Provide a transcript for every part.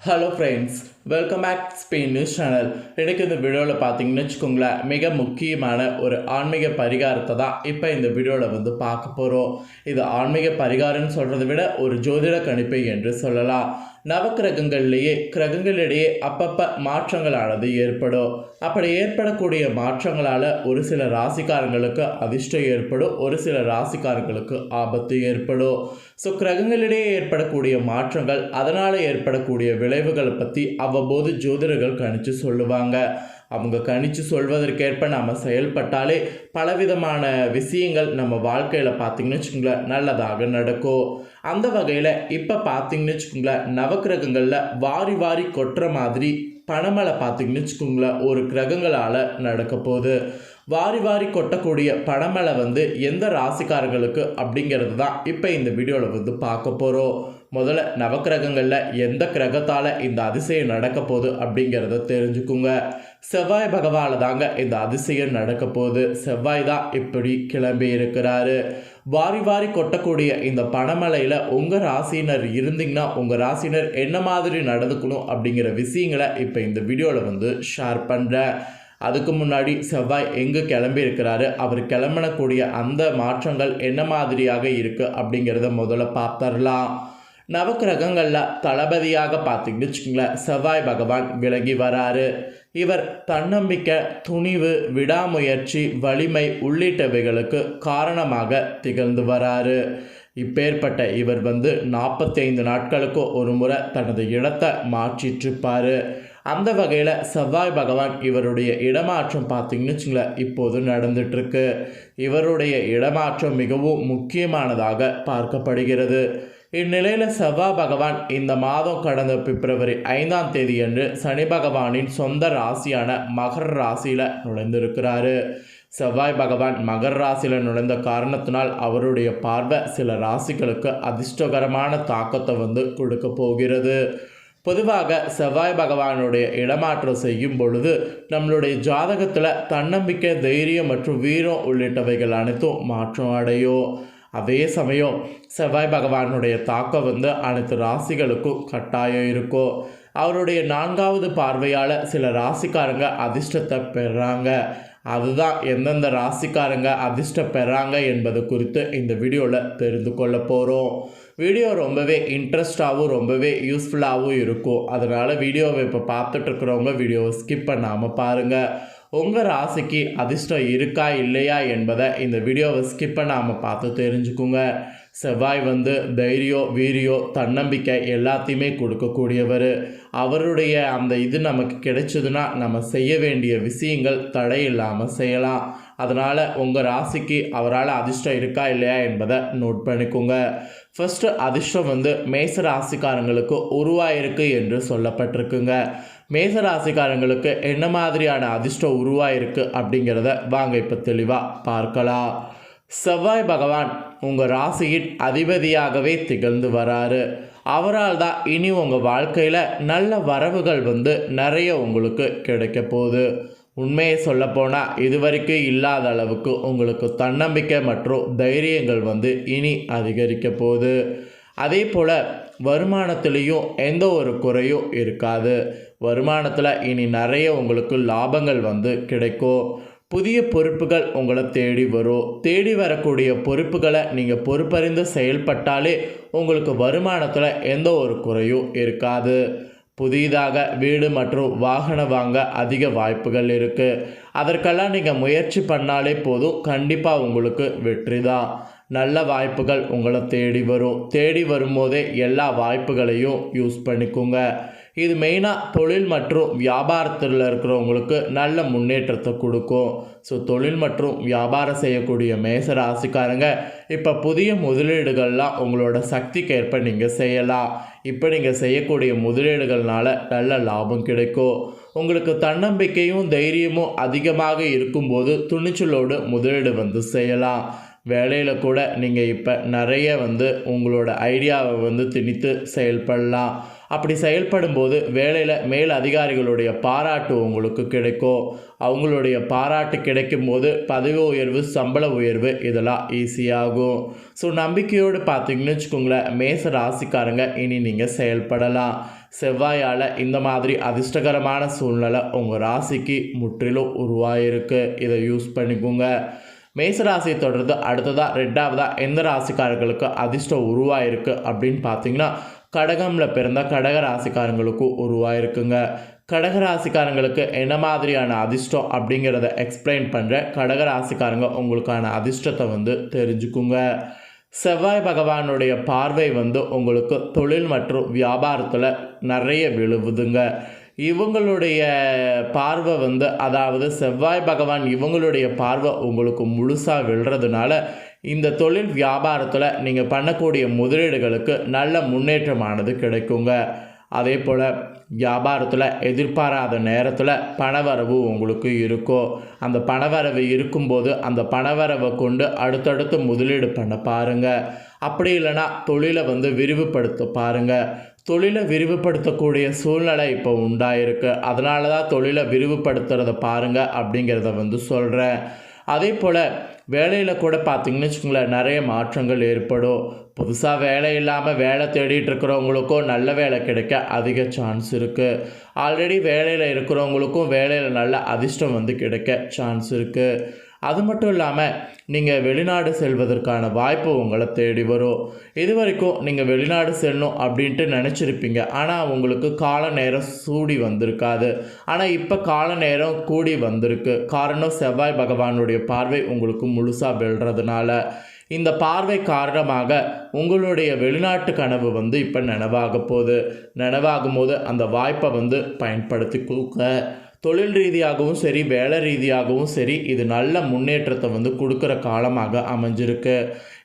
Hello friends welcome back Spain news channel எனக்கு இந்த வீடியோவில் பார்த்தீங்கன்னு வச்சுக்கோங்களேன் மிக முக்கியமான ஒரு ஆன்மீக பரிகாரத்தை தான் இப்போ இந்த வீடியோவில் வந்து பார்க்க போகிறோம் இது ஆன்மீக பரிகாரம்னு சொல்கிறத விட ஒரு ஜோதிட கணிப்பை என்று சொல்லலாம். நவக்கிரகங்கள்லேயே கிரகங்களிடையே அப்பப்போ மாற்றங்களானது ஏற்படும். அப்படி ஏற்படக்கூடிய மாற்றங்களால் ஒரு சில ராசிக்காரங்களுக்கு அதிர்ஷ்டம் ஏற்படும் ஒரு சில ராசிக்காரங்களுக்கு ஆபத்து ஏற்படும். ஸோ கிரகங்களிடையே ஏற்படக்கூடிய மாற்றங்கள் அதனால் ஏற்படக்கூடிய விளைவுகளை பற்றி அவ்வப்போது ஜோதிடர்கள் கணிச்சு சொல்லுவாங்க. அவங்க கணிச்சு சொல்வதற்கேற்ப நம்ம செயல்பட்டாலே பலவிதமான விஷயங்கள் நம்ம வாழ்க்கையில் பார்த்திங்கன்னு வச்சுக்கோங்களேன் நல்லதாக நடக்கும். அந்த வகையில் இப்போ பார்த்திங்கன்னு வச்சுக்கோங்களேன் நவக்கிரகங்களில் வாரி வாரி கொட்டுற மாதிரி பணமலை பார்த்திங்கன்னு வச்சுக்கோங்களேன் ஒரு கிரகங்களால் நடக்க போகுது வாரி வாரி கொட்டக்கூடிய பணமழை வந்து எந்த ராசிக்காரர்களுக்கு அப்படிங்கிறது தான் இப்போ இந்த வீடியோவில் வந்து பார்க்க போகிறோம் முதல்ல நவக்கிரகங்களில் எந்த கிரகத்தால் இந்த அதிசயம் நடக்க போகுது அப்படிங்கிறத தெரிஞ்சுக்குங்க. செவ்வாய் பகவான தாங்க இந்த அதிசயம் நடக்க போகுது. செவ்வாய் தான் இப்படி கிளம்பி இருக்கிறாரு. வாரி வாரி கொட்டக்கூடிய இந்த பணமலையில் உங்கள் ராசினர் இருந்தீங்கன்னா உங்கள் ராசினர் என்ன மாதிரி நடந்துக்கணும் அப்படிங்கிற விஷயங்களை இப்போ இந்த வீடியோவில் வந்து ஷேர் பண்ணுறேன் அதுக்கு முன்னாடி செவ்வாய் எங்கே கிளம்பி இருக்கிறாரு? அவர் கிளம்பினக்கூடிய அந்த மாற்றங்கள் என்ன மாதிரியாக இருக்குது அப்படிங்கிறத முதல்ல பார்த்துடலாம். நவக்கிரகங்களில் தளபதியாக பார்த்திங்கன்னு வச்சுக்கோங்களேன். செவ்வாய் பகவான் விலகி வராரு. இவர் தன்னம்பிக்கை துணிவு விடாமுயற்சி வலிமை உள்ளிட்டவைகளுக்கு காரணமாக திகழ்ந்து வராரு. இப்பேற்பட்ட இவர் வந்து நாற்பத்தைந்து நாட்களுக்கு ஒரு முறை தனது இடத்தை மாற்றிட்டுருப்பார் அந்த வகையில் செவ்வாய் பகவான் இவருடைய இடமாற்றம் பார்த்தீங்கன்னு வச்சுங்களேன் இப்போது நடந்துட்டுருக்கு. இவருடைய இடமாற்றம் மிகவும் முக்கியமானதாக பார்க்கப்படுகிறது. இந்நிலையில் செவ்வாய் பகவான் இந்த மாதம் கடந்த பிப்ரவரி ஐந்தாம் தேதியன்று சனி பகவானின் சொந்த ராசியான மகர ராசியில் நுழைந்திருக்கிறாரு. செவ்வாய் பகவான் மகர ராசியில் நுழைந்த காரணத்தினால் அவருடைய பார்வை சில ராசிகளுக்கு அதிர்ஷ்டகரமான தாக்கத்தை வந்து கொடுக்க போகிறது. பொதுவாக செவ்வாய் பகவானுடைய இடமாற்றம் செய்யும் பொழுது நம்மளுடைய ஜாதகத்தில் தன்னம்பிக்கை தைரியம் மற்றும் வீரம் உள்ளிட்டவைகள் அனைத்தும் மாற்றம் அடையும். அதே சமயம் செவ்வாய் பகவானுடைய தாக்கம் வந்து அனைத்து ராசிகளுக்கும் கட்டாயம் இருக்கும். அவருடைய நான்காவது பார்வையால் சில ராசிக்காரங்க அதிர்ஷ்டத்தை பெறாங்க. அதுதான் எந்தெந்த ராசிக்காரங்க அதிர்ஷ்டம் பெறாங்க என்பது குறித்து இந்த வீடியோவில் தெரிந்து கொள்ள போகிறோம் வீடியோ ரொம்பவே இன்ட்ரெஸ்டாகவும் ரொம்பவே யூஸ்ஃபுல்லாகவும் இருக்கும். அதனால் வீடியோவை இப்போ பார்த்துட்ருக்குறவங்க வீடியோவை ஸ்கிப் பண்ணாமல் பாருங்கள் உங்கள் ராசிக்கு அதிர்ஷ்டம் இருக்கா இல்லையா என்பதை இந்த வீடியோவை ஸ்கிப் பண்ணாமல் பார்த்து தெரிஞ்சுக்குங்க. செவ்வாய் வந்து தைரியம் வீரியம் தன்னம்பிக்கை எல்லாத்தையுமே கொடுக்கக்கூடியவர். அவருடைய அந்த இது நமக்கு கிடைச்சதுன்னா நம்ம செய்ய வேண்டிய விஷயங்கள் தடையில்லாமல் செய்யலாம். அதனால் உங்கள் ராசிக்கு அவரால் அதிர்ஷ்டம் இருக்கா இல்லையா என்பதை நோட் பண்ணிக்கோங்க. ஃபஸ்ட்டு அதிர்ஷ்டம் வந்து மேச ராசிக்காரங்களுக்கு உருவாயிருக்கு என்று சொல்லப்பட்டிருக்குங்க. மேச ராசிக்காரங்களுக்கு என்ன மாதிரியான அதிர்ஷ்டம் உருவாயிருக்கு அப்படிங்கிறத வாங்க இப்போ தெளிவாக பார்க்கலாம். செவ்வாய் பகவான் உங்கள் ராசியின் அதிபதியாகவே திகழ்ந்து வராரு. அவரால் தான் இனி உங்கள் வாழ்க்கையில் நல்ல வரவுகள் வந்து நிறைய உங்களுக்கு கிடைக்க போகுது. உண்மையை சொல்லப்போனால் இதுவரைக்கும் இல்லாத அளவுக்கு உங்களுக்கு தன்னம்பிக்கை மற்றும் தைரியங்கள் வந்து இனி அதிகரிக்க போகுது. அதே போல் வருமானத்துலேயும் எந்த ஒரு குறையும் இருக்காது. வருமானத்தில் இனி நிறைய உங்களுக்கு லாபங்கள் வந்து கிடைக்கும். புதிய பொறுப்புகள் உங்களை தேடி வரும். தேடி வரக்கூடிய பொறுப்புகளை நீங்கள் பொறுப்பறிந்து செயல்பட்டாலே உங்களுக்கு வருமானத்தில் எந்த ஒரு குறையும் இருக்காது. புதிதாக வீடு மற்றும் வாகனம் வாங்க அதிக வாய்ப்புகள் இருக்குது அதற்கெல்லாம் நீங்கள் முயற்சி பண்ணாலே போதும். கண்டிப்பாக உங்களுக்கு வெற்றி தான். நல்ல வாய்ப்புகள் உங்களை தேடி வரும். தேடி வரும்போதே எல்லா வாய்ப்புகளையும் யூஸ் பண்ணிக்கோங்க. இது மெயினாக தொழில் மற்றும் வியாபாரத்தில் இருக்கிறவங்களுக்கு நல்ல முன்னேற்றத்தை கொடுக்கும். ஸோ தொழில் மற்றும் வியாபாரம் செய்யக்கூடிய மேச ராசிக்காரங்க இப்போ புதிய முதலீடுகள்லாம் உங்களோட சக்திக்கு ஏற்ப நீங்கள் செய்யலாம். இப்போ நீங்கள் செய்யக்கூடிய முதலீடுகள்னால நல்ல லாபம் கிடைக்கும். உங்களுக்கு தன்னம்பிக்கையும் தைரியமும் அதிகமாக இருக்கும்போது துணிச்சலோடு முதலீடு வந்து செய்யலாம். வேலையில் கூட நீங்கள் இப்போ நிறைய வந்து உங்களோட ஐடியாவை வந்து திணித்து செயல்படலாம். அப்படி செயல்படும் போது வேலையில் மேல் அதிகாரிகளுடைய பாராட்டு உங்களுக்கு கிடைக்கும். அவங்களுடைய பாராட்டு கிடைக்கும் போது பதவி உயர்வு சம்பள உயர்வு இதெல்லாம் ஈஸியாகும் ஸோ நம்பிக்கையோடு பார்த்தீங்கன்னு வச்சுக்கோங்களேன் மேச ராசிக்காரங்க இனி நீங்கள் செயல்படலாம். செவ்வாயால் இந்த மாதிரி அதிர்ஷ்டகரமான சூழ்நிலை உங்கள் ராசிக்கு முற்றிலும் உருவாயிருக்கு. இதை யூஸ் பண்ணிக்கோங்க. மேசராசியை தொடர்ந்து அடுத்ததாக ரெண்டாவதாக எந்த ராசிக்காரர்களுக்கு அதிர்ஷ்டம் உருவாயிருக்கு அப்படின்னு பார்த்தீங்கன்னா கடகமில் பிறந்த கடக ராசிக்காரங்களுக்கும் உருவாயிருக்குங்க. கடக ராசிக்காரங்களுக்கு என்ன மாதிரியான அதிர்ஷ்டம் அப்படிங்கிறத எக்ஸ்பிளைன் பண்ணுற கடக ராசிக்காரங்க உங்களுக்கான அதிர்ஷ்டத்தை வந்து தெரிஞ்சுக்குங்க. செவ்வாய் பகவானுடைய பார்வை வந்து உங்களுக்கு தொழில் மற்றும் வியாபாரத்தில் நிறைய விழுவுதுங்க. இவங்களுடைய பார்வை வந்து அதாவது செவ்வாய் பகவான் இவங்களுடைய பார்வை உங்களுக்கு முழுசாக விழுறதுனால இந்த தொழில் வியாபாரத்தில் நீங்கள் பண்ணக்கூடிய முதலீடுகளுக்கு நல்ல முன்னேற்றமானது கிடைக்குங்க. அதே போல் வியாபாரத்தில் எதிர்பாராத நேரத்தில் பணவரவு உங்களுக்கு இருக்கும். அந்த பணவரவு இருக்கும்போது அந்த பணவரவை கொண்டு அடுத்தடுத்து முதலீடு பண்ண பாருங்கள் அப்படி இல்லைன்னா தொழிலை வந்து விரிவுபடுத்த பாருங்கள் தொழிலை விரிவுபடுத்தக்கூடிய சூழ்நிலை இப்போ உண்டாயிருக்கு. அதனால தான் தொழிலை விரிவுபடுத்துறதை பாருங்கள் அப்படிங்கிறத வந்து சொல்கிறேன் அதே போல் வேலையில் கூட பார்த்தீங்கன்னு வச்சுக்கோங்களேன் நிறைய மாற்றங்கள் ஏற்படும். புதுசாக வேலை இல்லாமல் வேலை தேடிட்டு இருக்கிறவங்களுக்கும் நல்ல வேலை கிடைக்க அதிக சான்ஸ் இருக்குது ஆல்ரெடி வேலையில் இருக்கிறவங்களுக்கும் வேலையில் நல்ல அதிர்ஷ்டம் வந்து கிடைக்க சான்ஸ் இருக்குது அது மட்டும் இல்லாமல் நீங்கள் வெளிநாடு செல்வதற்கான வாய்ப்பு உங்களை தேடி வரும். இது வரைக்கும் நீங்கள் வெளிநாடு செல்லணும் அப்படின்ட்டு நினச்சிருப்பீங்க. ஆனால் உங்களுக்கு கால நேரம் சூடி வந்திருக்காது. ஆனால் இப்போ கால நேரம் கூடி வந்திருக்கு. காரணம் செவ்வாய் பகவானுடைய பார்வை உங்களுக்கு முழுசாக வெல்றதுனால. இந்த பார்வை காரணமாக உங்களுடைய வெளிநாட்டு கனவு வந்து இப்போ நினைவாக போகுது. நினைவாகும் போது அந்த வாய்ப்பை வந்து பயன்படுத்தி கொடுக்க தொழில் ரீதியாகவும் சரி வேலை ரீதியாகவும் சரி இது நல்ல முன்னேற்றத்தை வந்து கொடுக்குற காலமாக அமைஞ்சிருக்கு.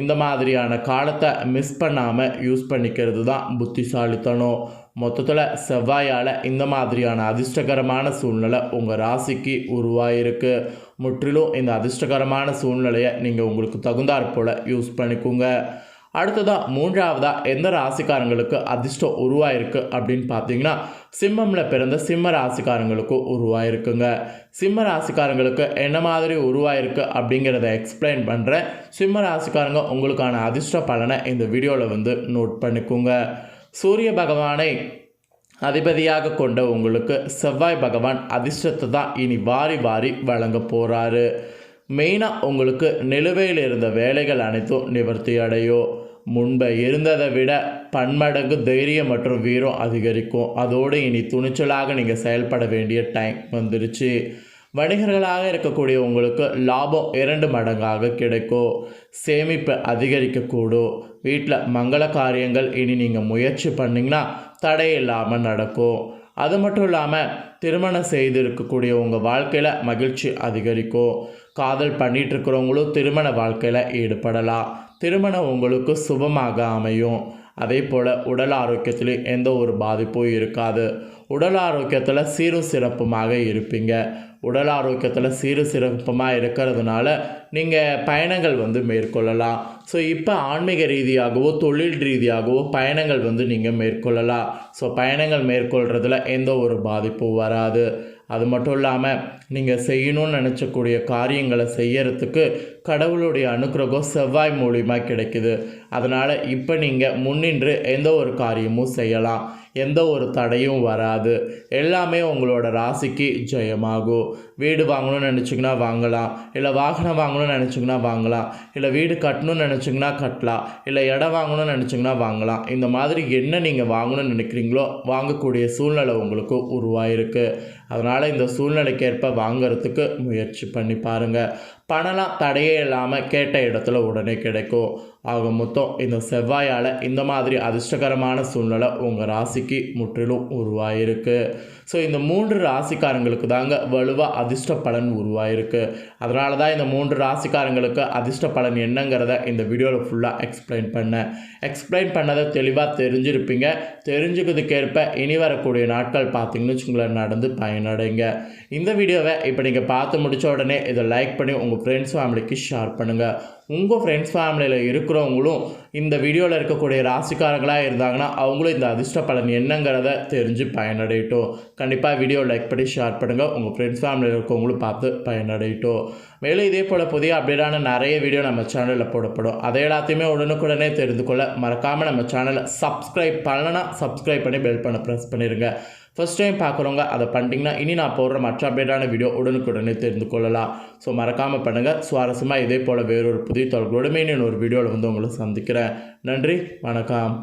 இந்த மாதிரியான காலத்தை மிஸ் பண்ணாமல் யூஸ் பண்ணிக்கிறது தான் புத்திசாலித்தனம். மொத்தத்தில் செவ்வாயால் இந்த மாதிரியான அதிர்ஷ்டகரமான சூழ்நிலை உங்கள் ராசிக்கு உருவாயிருக்கு. முற்றிலும் இந்த அதிர்ஷ்டகரமான சூழ்நிலையை நீங்கள் உங்களுக்கு தகுந்தாற் போல் யூஸ் பண்ணிக்கோங்க. அடுத்ததாக மூன்றாவதாக எந்த ராசிக்காரங்களுக்கு அதிர்ஷ்டம் உருவாயிருக்கு அப்படின்னு பார்த்தீங்கன்னா சிம்மமில் பிறந்த சிம்ம ராசிக்காரங்களுக்கும் உருவாயிருக்குங்க. சிம்ம ராசிக்காரங்களுக்கு என்ன மாதிரி உருவாயிருக்கு அப்படிங்கிறத எக்ஸ்பிளைன் பண்ணுறேன் சிம்ம ராசிக்காரங்க உங்களுக்கான அதிர்ஷ்ட பலனை இந்த வீடியோவில் வந்து நோட் பண்ணிக்கோங்க. சூரிய பகவானை அதிபதியாக கொண்ட உங்களுக்கு செவ்வாய் பகவான் அதிர்ஷ்டத்தை தான் இனி வாரி வாரி வழங்க போகிறாரு மெயினாக உங்களுக்கு நிலுவையில் இருந்த வேலைகள் அனைத்தும் நிவர்த்தி அடையும். முன்பு இருந்ததை விட பன்மடங்கு தைரியம் மற்றும் வீரம் அதிகரிக்கும். அதோடு இனி துணிச்சலாக நீங்கள் செயல்பட வேண்டிய டைம் வந்துருச்சு. வணிகர்களாக இருக்கக்கூடிய உங்களுக்கு லாபம் இரண்டு மடங்காக கிடைக்கும். சேமிப்பு அதிகரிக்கக்கூடும். வீட்டில் மங்கள காரியங்கள் இனி நீங்கள் முயற்சி பண்ணிங்கன்னா தடையில்லாமல் நடக்கும். அது மட்டும் இல்லாமல் திருமணம் செய்து இருக்கக்கூடிய உங்கள் வாழ்க்கையில் மகிழ்ச்சி அதிகரிக்கும். காதல் பண்ணிகிட்டு இருக்கிறவங்களும் திருமண வாழ்க்கையில் ஈடுபடலாம். திருமணம் உங்களுக்கு சுபமாக அமையும். அதே போல் உடல் ஆரோக்கியத்தில் எந்த ஒரு பாதிப்பும் இருக்காது. உடல் ஆரோக்கியத்தில் சீரும் சிறப்புமாக இருப்பீங்க. உடல் ஆரோக்கியத்தில் சீரு சிறப்புமாக இருக்கிறதுனால நீங்கள் பயணங்கள் வந்து மேற்கொள்ளலாம். ஸோ இப்போ ஆன்மீக ரீதியாகவோ தொழில் ரீதியாகவோ பயணங்கள் வந்து நீங்கள் மேற்கொள்ளலாம். ஸோ பயணங்கள் மேற்கொள்கிறதுல எந்த ஒரு பாதிப்பும் வராது. அது மட்டும் இல்லாமல் நீங்கள் செய்யணும்னு நினச்சக்கூடிய காரியங்களை செய்யறதுக்கு கடவுளுடைய அனுக்கிரகம் செவ்வாய் மூலியமாக கிடைக்குது. அதனால் இப்போ நீங்கள் முன்னின்று எந்த ஒரு காரியமும் செய்யலாம். எந்த ஒரு தடையும் வராது. எல்லாமே உங்களோட ராசிக்கு ஜெயமாகும். வீடு வாங்கணும்னு நினச்சிங்கன்னா வாங்கலாம். இல்லை வாகனம் வாங்கணும்னு நினச்சிங்கன்னா வாங்கலாம். இல்லை வீடு கட்டணும்னு நினச்சிங்கன்னா கட்டலாம். இல்லை இடம் வாங்கணும்னு நினச்சிங்கன்னா வாங்கலாம். இந்த மாதிரி என்ன நீங்கள் வாங்கணும்னு நினைக்கிறீங்களோ வாங்கக்கூடிய சூழ்நிலை உங்களுக்கு உருவாயிருக்கு. அதனால் இந்த சூழ்நிலைக்கேற்ப வாங்கிறதுக்கு முயற்சி பண்ணி பாருங்கள் பணம்லாம் தடையே இல்லாமல் கேட்ட இடத்துல உடனே கிடைக்கும். ஆக மொத்தம் இந்த செவ்வாயால் இந்த மாதிரி அதிர்ஷ்டகரமான சூழ்நிலை உங்கள் ராசிக்கு முற்றிலும் உருவாயிருக்கு. ஸோ இந்த மூன்று ராசிக்காரங்களுக்கு தாங்க வலுவாக அதிர்ஷ்ட பலன் உருவாயிருக்கு. அதனால தான் இந்த மூன்று ராசிக்காரங்களுக்கு அதிர்ஷ்ட பலன் என்னங்கிறத இந்த வீடியோவில் ஃபுல்லாக எக்ஸ்பிளைன் பண்ணேன். எக்ஸ்பிளைன் பண்ணதை தெளிவாக தெரிஞ்சிருப்பீங்க. தெரிஞ்சுக்கிறதுக்கேற்ப இனி வரக்கூடிய நாட்கள் பார்த்தீங்கன்னு வச்சுங்களேன் நடந்து பயனடைங்க. இந்த வீடியோவை இப்போ நீங்கள் பார்த்து முடித்த உடனே இதை லைக் பண்ணி உங்கள் ஃப்ரெண்ட்ஸ் ஃபேமிலிக்கு ஷேர் பண்ணுங்கள் உங்கள் ஃப்ரெண்ட்ஸ் ஃபேமிலியில் இருக்கிறவங்களும் இந்த வீடியோவில் இருக்கக்கூடிய ராசிக்காரங்களாக இருந்தாங்கன்னா அவங்களும் இந்த அதிர்ஷ்ட பலன் என்னங்கிறத தெரிஞ்சு பயனடையட்டும். கண்டிப்பாக வீடியோ லைக் பண்ணி ஷேர் பண்ணுங்கள் உங்கள் ஃப்ரெண்ட்ஸ் ஃபேமிலியில் இருக்கவங்களும் பார்த்து பயனடையட்டும். மேலும் இதே போல் புதிய அப்டேட்டான நிறைய வீடியோ நம்ம சேனலில் போடப்படும். அதை எல்லாத்தையுமே உடனுக்குடனே தெரிந்து கொள்ள மறக்காமல் நம்ம சேனலை சப்ஸ்கிரைப் பண்ணலன்னா சப்ஸ்கிரைப் பண்ணி பெல் பண்ண ப்ரெஸ் பண்ணிடுங்க ஃபர்ஸ்ட் டைம் பார்க்குறவங்க அதை பண்ணிட்டீங்கன்னா இனி நான் போடுற மற்ற அப்டேட்டான வீடியோ உடனுக்குடனே தெரிந்து கொள்ளலாம். ஸோ மறக்காமல் பண்ணுங்கள் சுவாரஸ்யமாக இதே போல் வேறொரு புதிய தொடர்களோடு ஒரு வீடியோவில் வந்து உங்களை சந்திக்கிறேன். நன்றி. வணக்கம்.